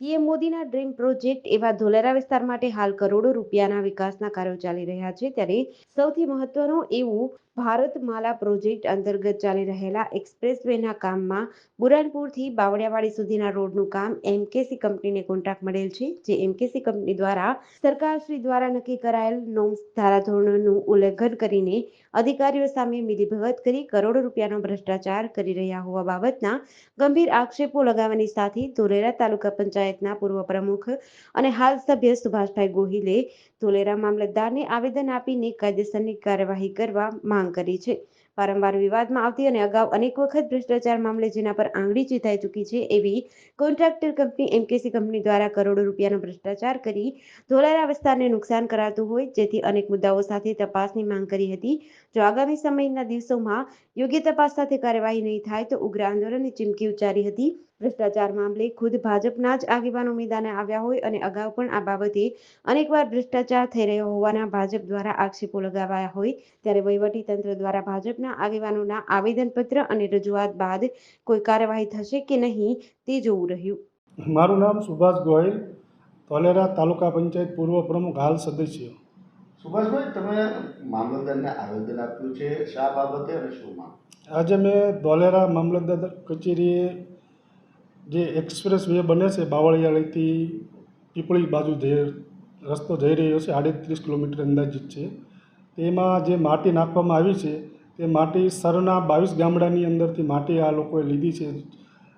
PM મોદીના dream project એવા ધોલેરા વિસ્તાર માટે હાલ કરોડો રૂપિયાના વિકાસના કાર્યો ચાલી રહ્યા છે. ત્યારે સૌથી મહત્વનું એવું ભારતમાલા પ્રોજેક્ટ અંતર્ગત ચાલી રહેલા એક્સપ્રેસ વેના કામમાં બુરાનપુરથી બાવળિયાવાડી સુધીના રોડનું કામ એમકેસી કંપનીને કોન્ટ્રાક્ટ મળેલ છે, જે એમકેસી કંપની દ્વારા સરકારશ્રી દ્વારા નક્કી કરાયેલ નોમ્સ ધારાધોરણોનું ઉલ્લંઘન કરીને અધિકારીઓ સામે મિલીભગત કરી કરોડો રૂપિયાનો ભ્રષ્ટાચાર કરી રહ્યા હોવા બાબતના ગંભીર આક્ષેપો લગાવવાની સાથે ધોલેરા તાલુકા પંચાયતના પૂર્વ પ્રમુખ અને હાલ સભ્ય સુભાષભાઈ ગોહિલે ધોલેરા મામલતદારને આવેદન આપીને કાયદેસરની કાર્યવાહી કરવા માંગ કરી છે. વારંવાર વિવાદમાં આવતી અને અગાઉ અનેક વખત ભ્રષ્ટાચાર મામલે જેના પર આંગળી ચીથાઈ ચૂકી છે એવી કોન્ટ્રાક્ટર કંપની એમકેસી કંપની દ્વારા કરોડો રૂપિયાનો ભ્રષ્ટાચાર કરી ધોલેરા વિસ્તારને નુકસાન કરાતું હોય જેથી અનેક મુદ્દાઓ સાથે તપાસની માંગ કરી હતી. જો આગામી સમયના દિવસોમાં યોગ્ય તપાસ સાથે કાર્યવાહી નહીં થાય તો ઉગ્ર આંદોલનની ચીમકી ઉચ્ચારી હતી. ભ્રષ્ટાચાર મામલે ખુદ ભાજપના જ આગેવાનો મેદાને આવ્યા હોય અને અગાઉ પણ આ બાબતે અનેકવાર ભ્રષ્ટાચાર થઈ રહ્યો હોવાના ભાજપ દ્વારા આક્ષેપો લગાવાયા હોય ત્યારે વહીવટી તંત્ર દ્વારા ભાજપના આગેવાનોના આવેદનપત્ર અને રજૂઆત બાદ કોઈ કાર્યવાહી થશે કે નહીં તે જોવું રહ્યું. મારું નામ સુભાષ ગોહિલ ધોલેરા તાલુકા પંચાયત પૂર્વ પ્રમુખ હાલ સદસ્ય. સુભાષભાઈ તમે મામલતદારને આવેદન આપ્યું છે શા બાબતે અને શું આજે મેં ધોલેરા મામલતદાર કચેરીએ જે એક્સપ્રેસ વે બને છે, બાવળિયાળીથી પીપળી બાજુ જઈ રસ્તો જઈ રહ્યો છે, આડત્રીસ કિલોમીટર અંદાજિત છે. તેમાં જે માટી નાખવામાં આવી છે, તે માટી સરના બાવીસ ગામડાની અંદરથી માટી આ લોકોએ લીધી છે.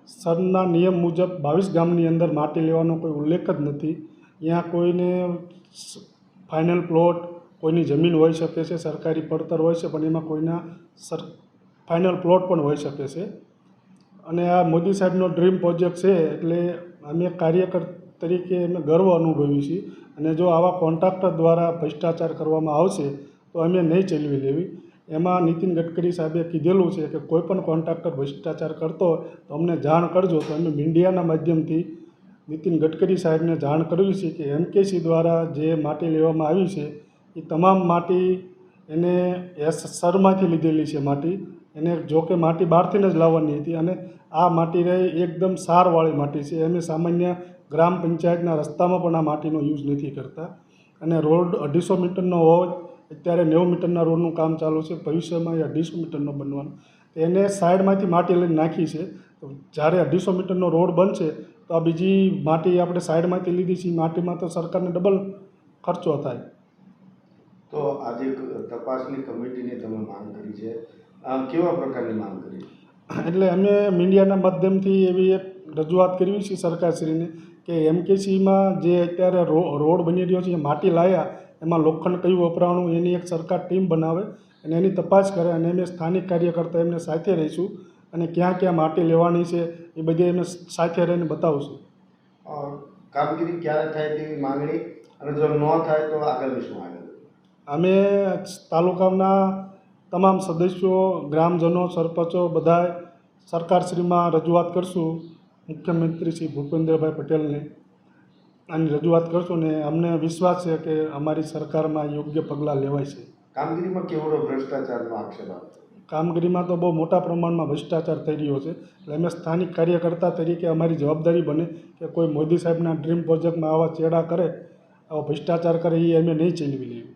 સરના નિયમ મુજબ બાવીસ ગામની અંદર માટી લેવાનો કોઈ ઉલ્લેખ જ નથી. ત્યાં કોઈને ફાઇનલ પ્લોટ કોઈની જમીન હોઈ શકે છે, સરકારી પડતર હોય છે પણ એમાં કોઈના સર ફાઇનલ પ્લોટ પણ હોઈ શકે છે. અને આ મોદી સાહેબનો ડ્રીમ પ્રોજેક્ટ છે એટલે અમે કાર્યકર તરીકે અમે ગર્વ અનુભવી છીએ. અને જો આવા કોન્ટ્રાક્ટર દ્વારા ભ્રષ્ટાચાર કરવામાં આવશે, તો અમે નહીં ચલવી લેવી એમાં નીતિન ગડકરી સાહેબે કીધેલું છે કે કોઈ પણ કોન્ટ્રાક્ટર ભ્રષ્ટાચાર કરતો હોય, તો અમને જાણ કરજો. તો અમે મીડિયાના માધ્યમથી નીતિન ગડકરી સાહેબને જાણ કરવી છે કે એમકેસી દ્વારા જે માટી લેવામાં આવી છે, એ તમામ માટી એને એસ સરમાંથી લીધેલી છે માટી. એને જોકે માટી બહારથી જ લાવવાની હતી અને આ માટી રહી એકદમ સારવાળી માટી છે. અમે સામાન્ય ગ્રામ પંચાયતના રસ્તામાં પણ આ માટીનો યુઝ નથી કરતા અને રોડ અઢીસો મીટરનો હોય, અત્યારે નેવું મીટરના રોડનું કામ ચાલુ છે. ભવિષ્યમાં એ અઢીસો મીટરનો બનવાનો. એને સાઈડમાંથી માટી લઈને નાખી છે. જ્યારે અઢીસો મીટરનો રોડ બનશે, તો આ બીજી માટી આપણે સાઈડમાંથી લીધી છે. માટીમાં તો સરકારને ડબલ ખર્ચો થાય. તો આજે તપાસની કમિટીની તમે માંગ કરી છે. કેવા પ્રકારની માંગ કરી? એટલે અમે મીડિયાના માધ્યમથી એવી એક રજૂઆત કરવી છે સરકારશ્રીને કે એમકેસીમાં જે અત્યારે રોડ બની રહ્યો છે એ માટી લાયા એમાં લોખંડ કયું વપરાણું એની એક સરકાર ટીમ બનાવે અને એની તપાસ કરે અને અમે સ્થાનિક કાર્યકર્તા એમને સાથે રહીશું અને ક્યાં ક્યાં માટી લેવાની છે એ બધી અમે સાથે રહીને બતાવશું. કામગીરી ક્યારે થાય તેવી માંગણી અને જો ન થાય તો આગળનું શું આગળ? અમે તાલુકાના તમામ સદસ્યો ગ્રામજનો સરપંચો બધા સરકારશ્રીમાં રજૂઆત કરશું. મુખ્યમંત્રી શ્રી ભૂપેન્દ્રભાઈ પટેલને આની રજૂઆત કરશું ને અમને વિશ્વાસ છે કે અમારી સરકારમાં યોગ્ય પગલાં લેવાય છે. કામગીરીમાં કેવડો ભ્રષ્ટાચારનો આક્ષેપ કામગીરીમાં તો બહુ મોટા પ્રમાણમાં ભ્રષ્ટાચાર થઈ રહ્યો છે. એટલે અમે સ્થાનિક કાર્યકર્તા તરીકે અમારી જવાબદારી બને કે કોઈ મોદી સાહેબના ડ્રીમ પ્રોજેક્ટમાં આવા ચેડા કરે આવો ભ્રષ્ટાચાર કરે એ અમે નહીં ચીનવી લેવી